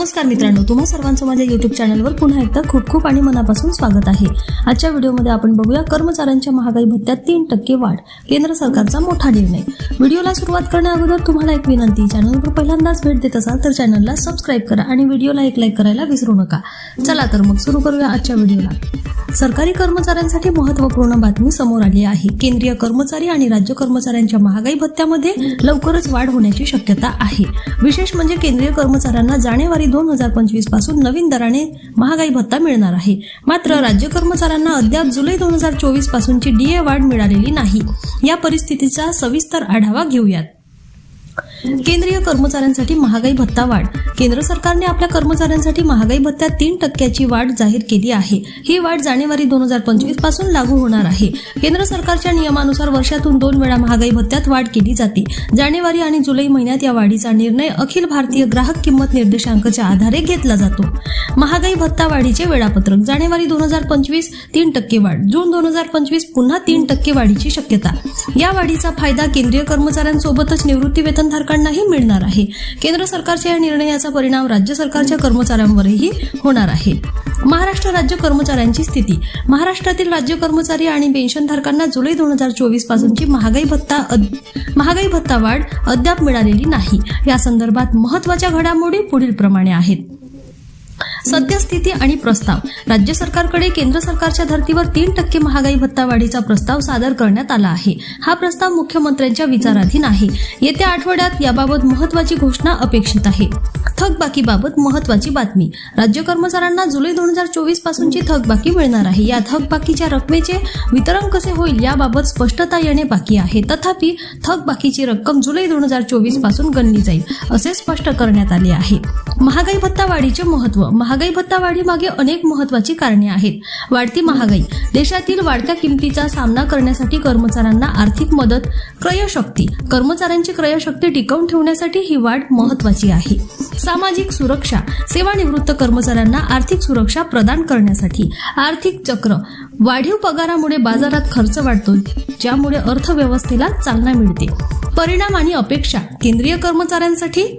नमस्कार मित्रांनो तुम्हा सर्वांचं माझ्या युट्यूब चॅनलवर पुन्हा एकदा खूप खूप आणि मनापासून स्वागत आहे. आजच्या व्हिडिओमध्ये आपण बघूया कर्मचाऱ्यांच्या महागाई भत्त्यात तीन टक्के वाढ केंद्र सरकारचा मोठा निर्णय. व्हिडिओला सुरुवात करण्या अगोदर तुम्हाला एक विनंती चॅनलवर पहिल्यांदाच भेट देत असाल तर चॅनलला सबस्क्राईब करा आणि व्हिडिओला एक लाईक करायला विसरू नका. चला तर मग सुरू करूया आजच्या व्हिडिओला. सरकारी कर्मचाऱ्यांसाठी महत्त्वपूर्ण बातमी समोर आली आहे. केंद्रीय कर्मचारी आणि राज्य कर्मचाऱ्यांच्या महागाई भत्त्यामध्ये लवकरच वाढ होण्याची शक्यता आहे. विशेष म्हणजे केंद्रीय कर्मचाऱ्यांना जानेवारी दोन हजार पंचवीसपासून नवीन दराने महागाई भत्ता मिळणार आहे. मात्र राज्य कर्मचाऱ्यांना अद्याप जुलै दोन हजार चोवीस पासूनची डीए वाढ मिळालेली नाही. या परिस्थितीचा सविस्तर आढावा घेऊयात. केंद्रीय कर्मचाऱ्यांसाठी महागाई भत्ता वाढ. केंद्र सरकारने आपल्या कर्मचाऱ्यांसाठी महागाई भत्त्यात तीन टक्क्याची वाढ जाहीर केली आहे. ही वाढ जानेवारी दोन हजार पंचवीसपासून लागू होणार आहे. केंद्र सरकारच्या नियमानुसार वर्षातून दोन वेळा महागाई भत्त्यात वाढ केली जाते. जानेवारी आणि जुलै महिन्यात या वाढीचा निर्णय अखिल भारतीय ग्राहक किंमत निर्देशांकाच्या आधारे घेतला जातो. महागाई भत्ता वाढीचे वेळापत्रक. जानेवारी दोन हजार पंचवीस तीन टक्के वाढ. जून दोन हजार पंचवीस पुन्हा तीन टक्के वाढीची शक्यता. या वाढीचा फायदा केंद्रीय कर्मचाऱ्यांसोबतच निवृत्ती वेतनधारक वेतनधारकांनाही मिळणार आहे. केंद्र सरकारच्या या निर्णयाचा परिणाम राज्य सरकारच्या कर्मचाऱ्यांवरही होणार आहे. महाराष्ट्र राज्य कर्मचाऱ्यांची स्थिती. महाराष्ट्रातील राज्य कर्मचारी आणि पेन्शनधारकांना जुलै दोन हजार चोवीस पासूनची महागाई भत्ता अद- महागाई भत्ता वाढ अद्याप मिळालेली नाही. या संदर्भात महत्त्वाच्या घडामोडी पुढील प्रमाणे आहेत. सद्यस्थिती आणि प्रस्ताव. राज्य सरकारकडे केंद्र सरकारच्या धर्तीवर तीन टक्के महागाई भत्ता वाढीचा प्रस्ताव सादर करण्यात आला आहे. हा प्रस्ताव मुख्यमंत्र्यांच्या विचाराधीन आहे. येत्या आठवड्यात याबाबत महत्वाची घोषणा अपेक्षित आहे. थकबाकीबाबत महत्वाची बातमी. राज्य कर्मचाऱ्यांना जुलै दोन हजार चोवीस पासूनची थकबाकी मिळणार आहे. या थकबाकीच्या रकमेचे वितरण कसे होईल याबाबत स्पष्टता येणे बाकी आहे. तथापि थकबाकीची रक्कम जुलै दोन हजार चोवीसपासून गणली जाईल असे स्पष्ट करण्यात आले आहे. महागाई भत्ता वाढीचे महत्त्व. महागाई भत्ता वाढीमागे अनेक महत्वाची कारणे आहेत. वाढती महागाई देशातील वाढत्या किमतीचा सामना करण्यासाठी कर्मचाऱ्यांना आर्थिक मदत क्रयशक्ती कर्मचाऱ्यांची क्रयशक्ती टिकवून ठेवण्यासाठी ही वाढ महत्वाची आहे. सामाजिक सुरक्षा सेवानिवृत्त कर्मचाऱ्यांना आर्थिक सुरक्षा प्रदान करण्यासाठी आर्थिक चक्र वाढीव पगारामुळे बाजारात खर्च वाढतो ज्यामुळे अर्थव्यवस्थेला चालना मिळते. परिणाम आणि अपेक्षा केंद्रीय कर्मचाऱ्यांसाठी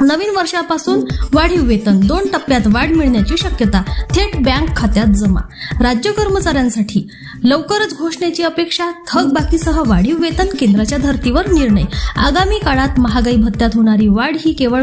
नवीन वर्षापासून वाढीव वेतन दोन टप्प्यात वाढ मिळण्याची शक्यता थेट बँक खात्यात जमा. राज्य कर्मचाऱ्यांसाठी लवकरच घोषणेची अपेक्षा थकबाकीसह वाढीव वेतन केंद्राच्या धर्तीवर निर्णय. आगामी काळात महागाई भत्त्यात होणारी वाढ ही केवळ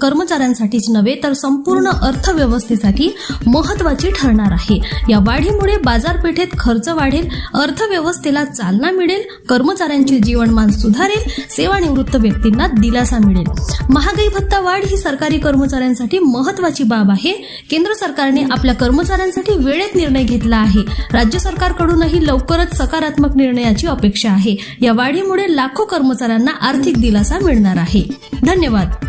कर्मचाऱ्यांसाठीच नव्हे तर संपूर्ण अर्थव्यवस्थेसाठी महत्वाची ठरणार आहे. या वाढीमुळे बाजारपेठेत खर्च वाढेल अर्थव्यवस्थेला चालना मिळेल कर्मचाऱ्यांचे जीवनमान सुधारेल सेवानिवृत्त व्यक्तींना दिलासा मिळेल. महागाई भत्ता वाढ ही सरकारी कर्मचाऱ्यांसाठी महत्वाची बाब आहे. केंद्र सरकारने आपल्या कर्मचाऱ्यांसाठी वेळेत निर्णय घेतला आहे. राज्य सरकारकडूनही लवकरच सकारात्मक निर्णयाची अपेक्षा आहे. या वाढीमुळे लाखो कर्मचाऱ्यांना आर्थिक दिलासा मिळणार आहे. धन्यवाद.